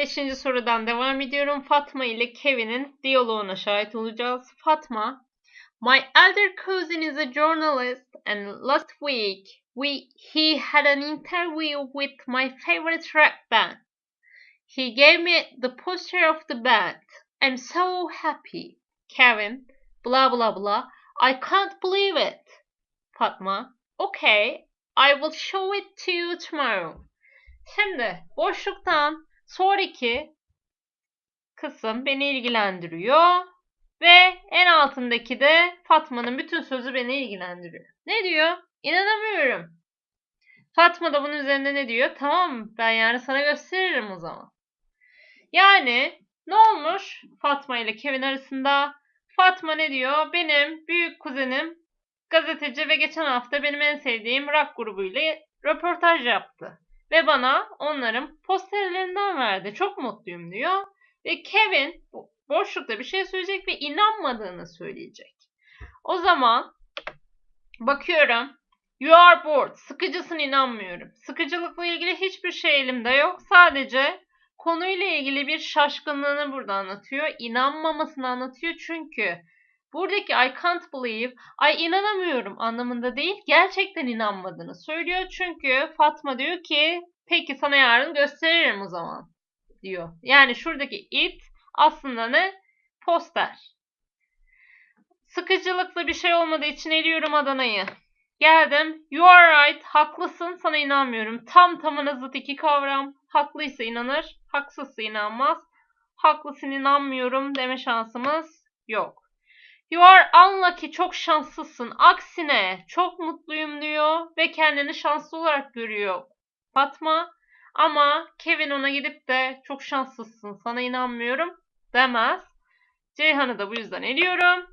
Beşinci sorudan devam ediyorum. Fatma ile Kevin'in diyaloğuna şahit olacağız. Fatma, My elder cousin is a journalist and last week we he had an interview with my favorite rock band. He gave me the poster of the band. I'm so happy. Kevin, blah blah blah. I can't believe it. Fatma, okay, I will show it to you tomorrow. Şimdi boşluktan sonraki kısım beni ilgilendiriyor ve en altındaki de Fatma'nın bütün sözü beni ilgilendiriyor. Ne diyor? İnanamıyorum. Fatma da bunun üzerinde ne diyor? Tamam ben yani sana gösteririm o zaman. Yani ne olmuş Fatma ile Kevin arasında? Fatma ne diyor? Benim büyük kuzenim gazeteci ve geçen hafta benim en sevdiğim rock grubuyla röportaj yaptı. Ve bana onların posterlerinden verdi. Çok mutluyum diyor. Ve Kevin boşlukta bir şey söyleyecek ve inanmadığını söyleyecek. O zaman bakıyorum. You are bored. Sıkıcısın inanmıyorum. Sıkıcılıkla ilgili hiçbir şey elimde yok. Sadece konuyla ilgili bir şaşkınlığını burada anlatıyor. İnanmamasını anlatıyor çünkü buradaki I can't believe, ay inanamıyorum anlamında değil, gerçekten inanmadığını söylüyor. Çünkü Fatma diyor ki peki sana yarın gösteririm o zaman diyor. Yani şuradaki it aslında ne? Poster. Sıkıcılıkla bir şey olmadığı için eliyorum Adana'yı. Geldim. You are right. Haklısın. Sana inanmıyorum. Tam tamına zıt iki kavram. Haklıysa inanır. Haksızsa inanmaz. Haklısın inanmıyorum deme şansımız yok. You are unlucky. Çok şanslısın. Aksine çok mutluyum diyor ve kendini şanslı olarak görüyor. Fatma ama Kevin ona gidip de çok şanslısın sana inanmıyorum demez. Ceyhan'ı da bu yüzden eliyorum.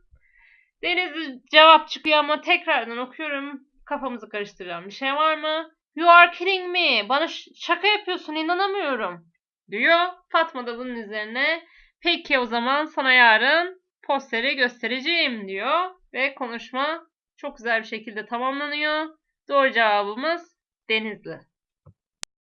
Deniz cevap çıkıyor ama tekrardan okuyorum. Kafamızı karıştıran bir şey var mı? You are kidding me. Bana şaka yapıyorsun inanamıyorum. Diyor. Fatma da bunun üzerine peki o zaman sana yarın posteri göstereceğim diyor. Ve konuşma çok güzel bir şekilde tamamlanıyor. Doğru cevabımız Denizli.